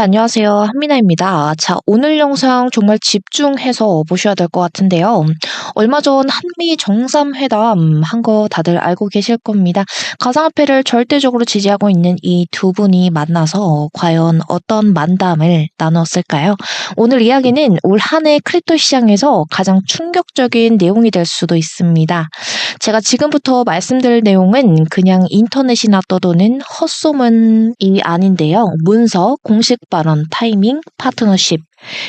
안녕하세요. 한미나입니다. 자, 오늘 영상 정말 집중해서 보셔야 될 것 같은데요. 얼마 전 한미 정상회담 한 거 다들 알고 계실 겁니다. 가상화폐를 절대적으로 지지하고 있는 이 두 분이 만나서 과연 어떤 만담을 나눴을까요? 오늘 이야기는 올 한 해 크립토 시장에서 가장 충격적인 내용이 될 수도 있습니다. 제가 지금부터 말씀드릴 내용은 그냥 인터넷이나 떠도는 헛소문이 아닌데요. 문서, 공식 발언, 타이밍, 파트너십.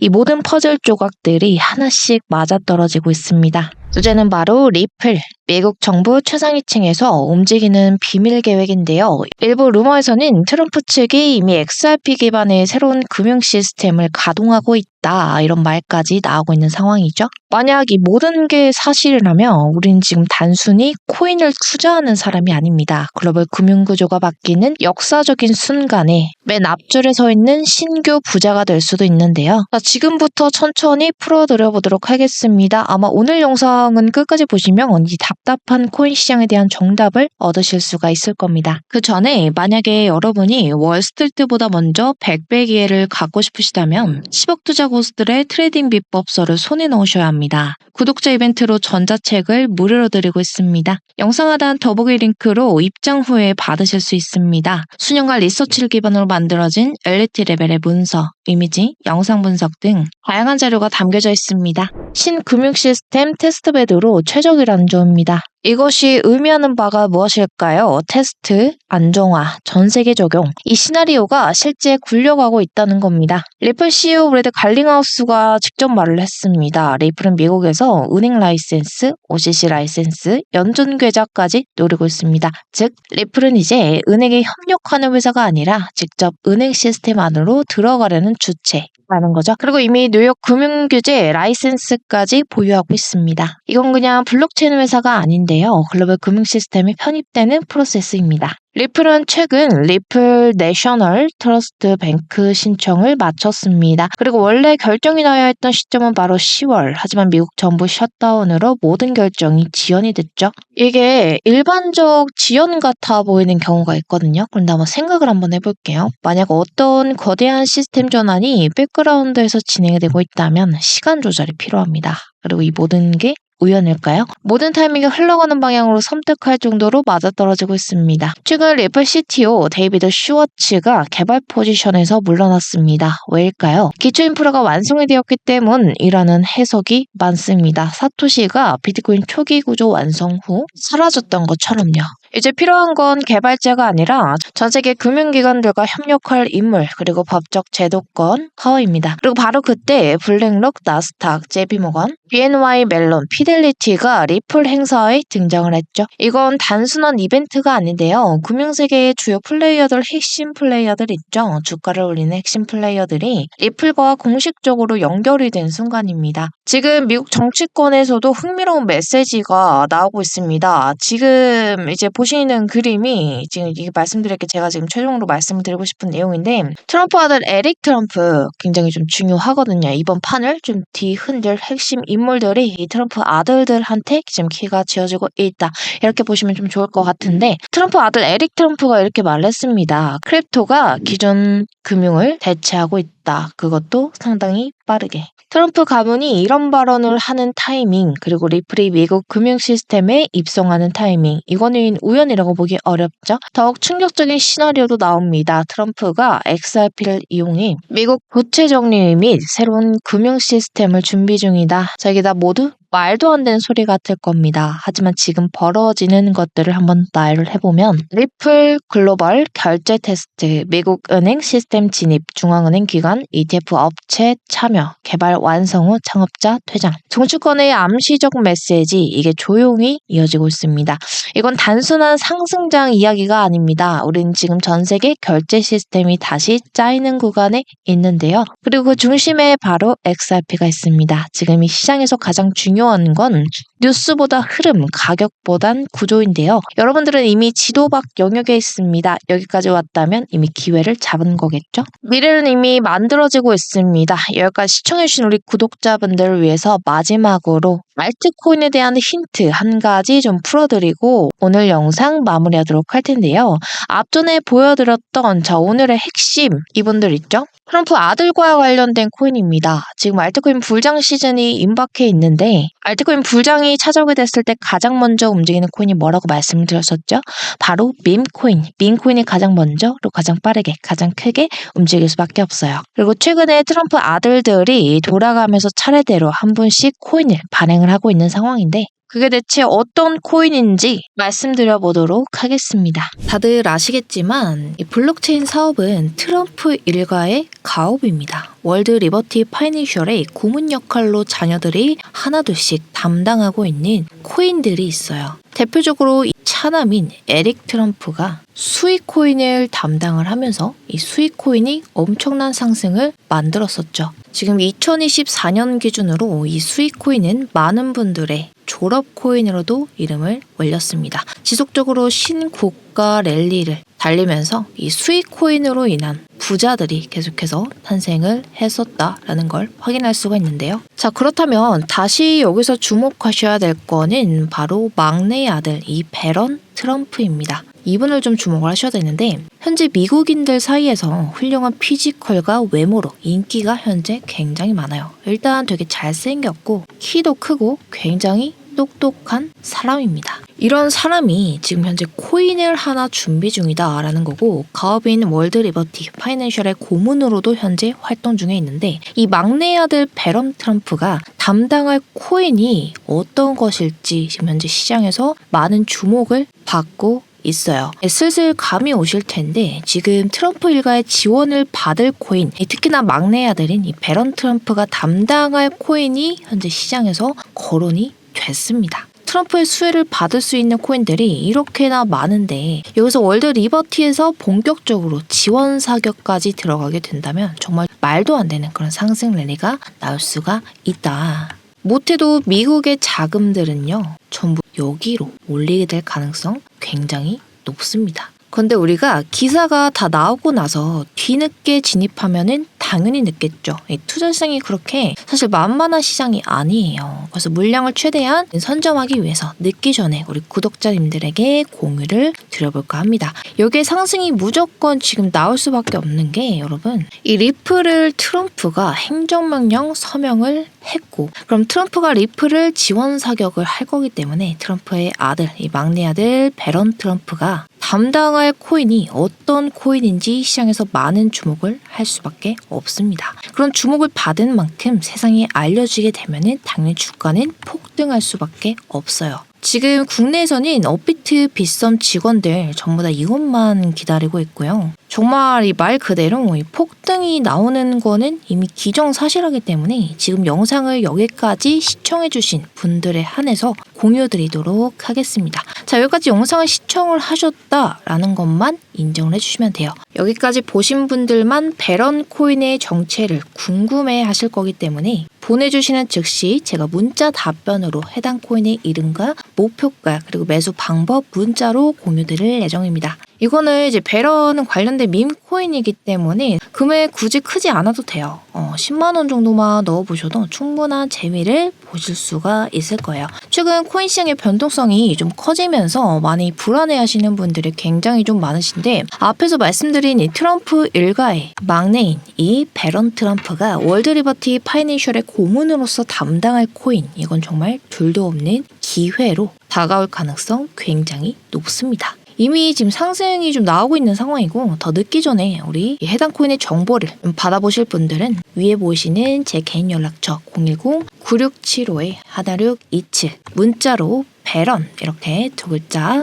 이 모든 퍼즐 조각들이 하나씩 맞아떨어지고 있습니다. 주제는 바로 리플, 미국 정부 최상위층에서 움직이는 비밀 계획인데요. 일부 루머에서는 트럼프 측이 이미 XRP 기반의 새로운 금융 시스템을 가동하고 있다 이런 말까지 나오고 있는 상황이죠. 만약 이 모든 게 사실이라면 우리는 지금 단순히 코인을 투자하는 사람이 아닙니다. 글로벌 금융 구조가 바뀌는 역사적인 순간에 맨 앞줄에 서 있는 신규 부자가 될 수도 있는데요. 자, 지금부터 천천히 풀어드려 보도록 하겠습니다. 아마 오늘 영상은 끝까지 보시면 이 답답한 코인 시장에 대한 정답을 얻으실 수가 있을 겁니다. 그 전에 만약에 여러분이 월스트리트보다 먼저 100배 기회를 갖고 싶으시다면 10억 투자 고수들의 트레이딩 비법서를 손에 넣으셔야 합니다. 구독자 이벤트로 전자책을 무료로 드리고 있습니다. 영상 하단 더보기 링크로 입장 후에 받으실 수 있습니다. 수년간 리서치를 기반으로 만들어진 엘리트 레벨의 문서, 이미지, 영상 분석 등 다양한 자료가 담겨져 있습니다. 신금융 시스템 테스트베드로 최적이라는 점입니다. 이것이 의미하는 바가 무엇일까요? 테스트, 안정화, 전 세계 적용. 이 시나리오가 실제 굴려가고 있다는 겁니다. 리플 CEO 브래드 갈링하우스가 직접 말을 했습니다. 리플은 미국에서 은행 라이센스, OCC 라이센스, 연준 계좌까지 노리고 있습니다. 즉, 리플은 이제 은행에 협력하는 회사가 아니라 직접 은행 시스템 안으로 들어가려는 주체, 라는 거죠. 그리고 이미 뉴욕 금융규제 라이센스까지 보유하고 있습니다. 이건 그냥 블록체인 회사가 아닌데요. 글로벌 금융 시스템이 편입되는 프로세스입니다. 리플은 최근 리플 내셔널 트러스트 뱅크 신청을 마쳤습니다. 그리고 원래 결정이 나야 했던 시점은 바로 10월. 하지만 미국 정부 셧다운으로 모든 결정이 지연이 됐죠. 이게 일반적 지연 같아 보이는 경우가 있거든요. 그런데 한번 생각을 한번 해볼게요. 만약 어떤 거대한 시스템 전환이 백그라운드에서 진행이 되고 있다면 시간 조절이 필요합니다. 그리고 이 모든 게 우연일까요? 모든 타이밍이 흘러가는 방향으로 섬뜩할 정도로 맞아떨어지고 있습니다. 최근 리플 CTO 데이비드 슈워츠가 개발 포지션에서 물러났습니다. 왜일까요? 기초 인프라가 완성이 되었기 때문이라는 해석이 많습니다. 사토시가 비트코인 초기 구조 완성 후 사라졌던 것처럼요. 이제 필요한 건 개발자가 아니라 전 세계 금융기관들과 협력할 인물 그리고 법적 제도권 파워입니다. 그리고 바로 그때 블랙록, 나스닥, 제비모건, BNY 멜론, 피델리티가 리플 행사에 등장을 했죠. 이건 단순한 이벤트가 아닌데요. 금융세계의 주요 플레이어들, 핵심 플레이어들 있죠. 주가를 올리는 핵심 플레이어들이 리플과 공식적으로 연결이 된 순간입니다. 지금 미국 정치권에서도 흥미로운 메시지가 나오고 있습니다. 지금 이제 보시는 그림이 지금 이게 말씀드릴게 제가 지금 최종으로 말씀을 드리고 싶은 내용인데 트럼프 아들 에릭 트럼프 굉장히 좀 중요하거든요. 이번 판을 좀 뒤흔들 핵심 인물들이 이 트럼프 아들들한테 지금 키가 지어지고 있다. 이렇게 보시면 좀 좋을 것 같은데 트럼프 아들 에릭 트럼프가 이렇게 말했습니다. 크립토가 기존 금융을 대체하고 있다. 그것도 상당히 빠르게. 트럼프 가문이 이런 발언을 하는 타이밍, 그리고 리플이 미국 금융 시스템에 입성하는 타이밍, 이거는 우연이라고 보기 어렵죠. 더욱 충격적인 시나리오도 나옵니다. 트럼프가 XRP를 이용해 미국 부채 정리 및 새로운 금융 시스템을 준비 중이다. 자, 이게 다 모두 말도 안 되는 소리 같을 겁니다. 하지만 지금 벌어지는 것들을 한번 나열을 해보면 리플 글로벌 결제 테스트, 미국 은행 시스템 진입, 중앙은행 기관, ETF 업체 참여, 개발 완성 후 창업자 퇴장. 정치권의 암시적 메시지, 이게 조용히 이어지고 있습니다. 이건 단순한 상승장 이야기가 아닙니다. 우리는 지금 전 세계 결제 시스템이 다시 짜이는 구간에 있는데요. 그리고 그 중심에 바로 XRP가 있습니다. 지금 이 시장에서 가장 중요한 건 뉴스보다 흐름, 가격보단 구조인데요. 여러분들은 이미 지도 밖 영역에 있습니다. 여기까지 왔다면 이미 기회를 잡은 거겠죠? 미래는 이미 만들어지고 있습니다. 여기까지 시청해주신 우리 구독자분들을 위해서 마지막으로 알트코인에 대한 힌트 한 가지 좀 풀어드리고 오늘 영상 마무리하도록 할 텐데요. 앞전에 보여드렸던 자 오늘의 핵심 이분들 있죠? 트럼프 아들과 관련된 코인입니다. 지금 알트코인 불장 시즌이 임박해 있는데 알트코인 불장이 찾아오게 됐을 때 가장 먼저 움직이는 코인이 뭐라고 말씀드렸었죠? 바로 밈코인. 밈코인이 가장 먼저 또 가장 빠르게 가장 크게 움직일 수밖에 없어요. 그리고 최근에 트럼프 아들들이 돌아가면서 차례대로 한 분씩 코인을 발행을 하고 있는 상황인데 그게 대체 어떤 코인인지 말씀드려 보도록 하겠습니다. 다들 아시겠지만 이 블록체인 사업은 트럼프 일가의 가업입니다. 월드 리버티 파이낸셜의 고문 역할로 자녀들이 하나둘씩 담당하고 있는 코인들이 있어요. 대표적으로 이 차남인 에릭 트럼프가 수익 코인을 담당을 하면서 이 수익 코인이 엄청난 상승을 만들었었죠. 지금 2024년 기준으로 이 수익 코인은 많은 분들의 졸업 코인으로도 이름을 올렸습니다. 지속적으로 신고가 랠리를 달리면서 이 수익 코인으로 인한 부자들이 계속해서 탄생을 했었다라는 걸 확인할 수가 있는데요. 자, 그렇다면 다시 여기서 주목하셔야 될 거는 바로 막내 아들 이 베런 트럼프입니다. 이분을 좀 주목을 하셔야 되는데 현재 미국인들 사이에서 훌륭한 피지컬과 외모로 인기가 현재 굉장히 많아요. 일단 되게 잘생겼고 키도 크고 굉장히 똑똑한 사람입니다. 이런 사람이 지금 현재 코인을 하나 준비 중이다라는 거고 가업인 월드 리버티 파이낸셜의 고문으로도 현재 활동 중에 있는데 이 막내 아들 베런 트럼프가 담당할 코인이 어떤 것일지 지금 현재 시장에서 많은 주목을 받고 있어요. 슬슬 감이 오실 텐데 지금 트럼프 일가의 지원을 받을 코인, 특히나 막내 아들인 이 베런 트럼프가 담당할 코인이 현재 시장에서 거론이 됐습니다. 트럼프의 수혜를 받을 수 있는 코인들이 이렇게나 많은데 여기서 월드 리버티에서 본격적으로 지원 사격까지 들어가게 된다면 정말 말도 안 되는 그런 상승 랠리가 나올 수가 있다. 못해도 미국의 자금들은요 전부 여기로 올리게 될 가능성 굉장히 높습니다. 그런데 우리가 기사가 다 나오고 나서 뒤늦게 진입하면은 당연히 늦겠죠. 이 투자성이 그렇게 사실 만만한 시장이 아니에요. 그래서 물량을 최대한 선점하기 위해서 늦기 전에 우리 구독자님들에게 공유를 드려볼까 합니다. 여기에 상승이 무조건 지금 나올 수밖에 없는 게 여러분 이 리플을 트럼프가 행정명령 서명을 했고 그럼 트럼프가 리플을 지원 사격을 할 거기 때문에 트럼프의 아들 이 막내 아들 베런 트럼프가 담당할 코인이 어떤 코인인지 시장에서 많은 주목을 할 수밖에 없습니다. 그런 주목을 받은 만큼 세상에 알려지게 되면은 당연히 주가는 폭등할 수밖에 없어요. 지금 국내에서는 업비트 빗썸 직원들 전부 다 이것만 기다리고 있고요. 정말 이 말 그대로 이 폭등이 나오는 거는 이미 기정사실하기 때문에 지금 영상을 여기까지 시청해주신 분들에 한해서 공유드리도록 하겠습니다. 자, 여기까지 영상을 시청을 하셨다라는 것만 인정을 해주시면 돼요. 여기까지 보신 분들만 베런 코인의 정체를 궁금해 하실 거기 때문에 보내주시는 즉시 제가 문자 답변으로 해당 코인의 이름과 목표가 그리고 매수 방법 문자로 공유드릴 예정입니다. 이거는 이제 베런은 관련된 밈 코인이기 때문에 금액 굳이 크지 않아도 돼요. 어, 10만 원 정도만 넣어보셔도 충분한 재미를 보실 수가 있을 거예요. 최근 코인 시장의 변동성이 좀 커지면서 많이 불안해하시는 분들이 굉장히 좀 많으신데 앞에서 말씀드린 이 트럼프 일가의 막내인 이 베런 트럼프가 월드 리버티 파이낸셜의 고문으로서 담당할 코인 이건 정말 둘도 없는 기회로 다가올 가능성 굉장히 높습니다. 이미 지금 상승이 좀 나오고 있는 상황이고 더 늦기 전에 우리 이 해당 코인의 정보를 좀 받아보실 분들은 위에 보이시는 제 개인 연락처 010-9675의 하나육 27 문자로 배런 이렇게 두 글자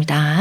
감사합니다.